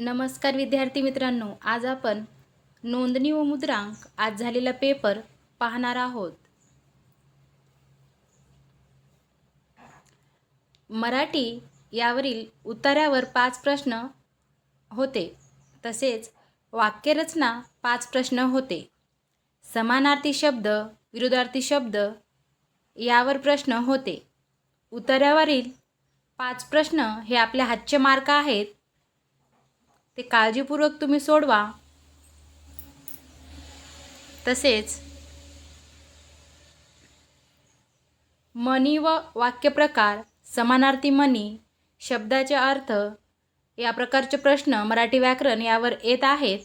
नमस्कार विद्यार्थी मित्रांनो आज आपण नोंदणी व मुद्रांक आज झालेला पेपर पाहणार आहोत. मराठी यावरील उतार्यावर पाच प्रश्न होते तसेच वाक्यरचना पाच प्रश्न होते. समानार्थी शब्द विरोधार्थी शब्द यावर प्रश्न होते. उतार्यावरील पाच प्रश्न हे आपल्या हातचे मार्क आहेत. ते काळजीपूर्वक तुम्ही सोडवा. तसेच मनी व वाक्यप्रकार समानार्थी मनी शब्दाचे अर्थ या प्रकारचे प्रश्न मराठी व्याकरण यावर येत आहेत.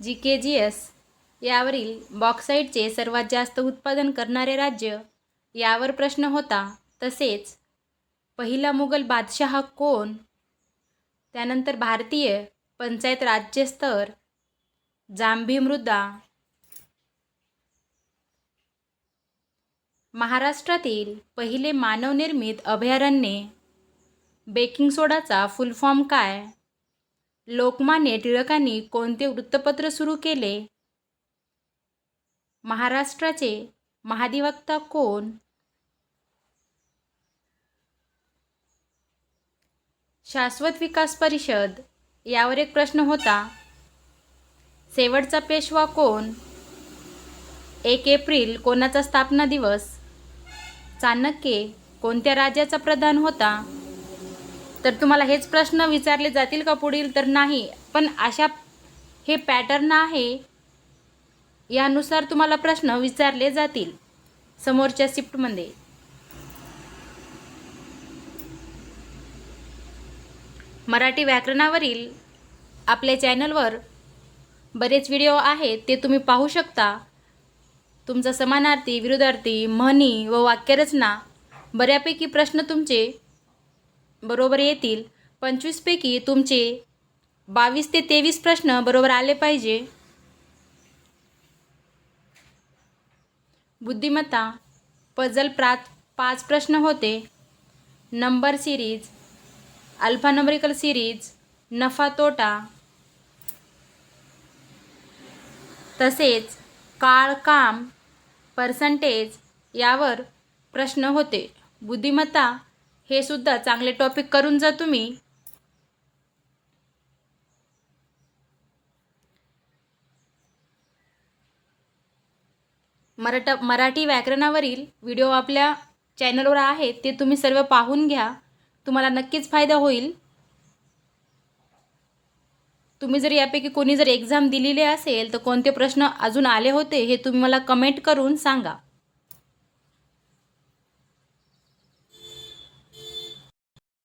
जी के जी एस यावरील बॉक्साईटचे सर्वात जास्त उत्पादन करणारे राज्य यावर प्रश्न होता. तसेच पहिला मुघल बादशहा कोण? त्यानंतर भारतीय पंचायत राज्यस्तर जांभी मृदा. महाराष्ट्रातील पहिले मानवनिर्मित अभयारण्ये. बेकिंग सोडाचा फुल फॉर्म काय? लोकमान्य टिळकांनी कोणते वृत्तपत्र सुरू केले? महाराष्ट्राचे महाधिवक्ता कोण? शाश्वत विकास परिषद यावर एक प्रश्न होता शेवटचा पेशवा कोण? एक एप्रिल कोणाचा स्थापना दिवस? चाणक्य कोणत्या राज्याचा प्रधान होता? तर तुम्हाला हेच प्रश्न विचारले जातील का पुढील? तर नाही पण अशा हे पॅटर्न आहे यानुसार तुम्हाला प्रश्न विचारले जातील. समोरच्या शिफ्टमध्ये. मराठी व्याकरणावरील आपल्या चॅनलवर बरेच व्हिडिओ आहेत ते तुम्ही पाहू शकता. तुमचा समानार्थी विरुद्धार्थी म्हणी व वाक्यरचना बऱ्यापैकी प्रश्न तुमचे बरोबर येतील. पंचवीसपैकी तुमचे बावीस ते तेवीस प्रश्न बरोबर आले पाहिजे. बुद्धिमत्ता पजल प्रात पाच प्रश्न होते. नंबर सिरीज अल्फानोमरिकल सिरीज नफा तोटा तसेच काळ काम पर्सेंटेज यावर प्रश्न होते. बुद्धिमत्ता हे सुद्धा चांगले टॉपिक करून जा तुम्ही. मराठा मराठी व्याकरणावरील व्हिडिओ आपल्या चॅनलवर आहेत ते तुम्ही सर्व पाहून घ्या. तुम्हाला नक्कीच फायदा होईल. तुम्ही जर यापैकी कोणी जर एक्झाम दिलेली असेल तर कोणते प्रश्न अजून आले होते हे तुम्ही मला कमेंट करून सांगा.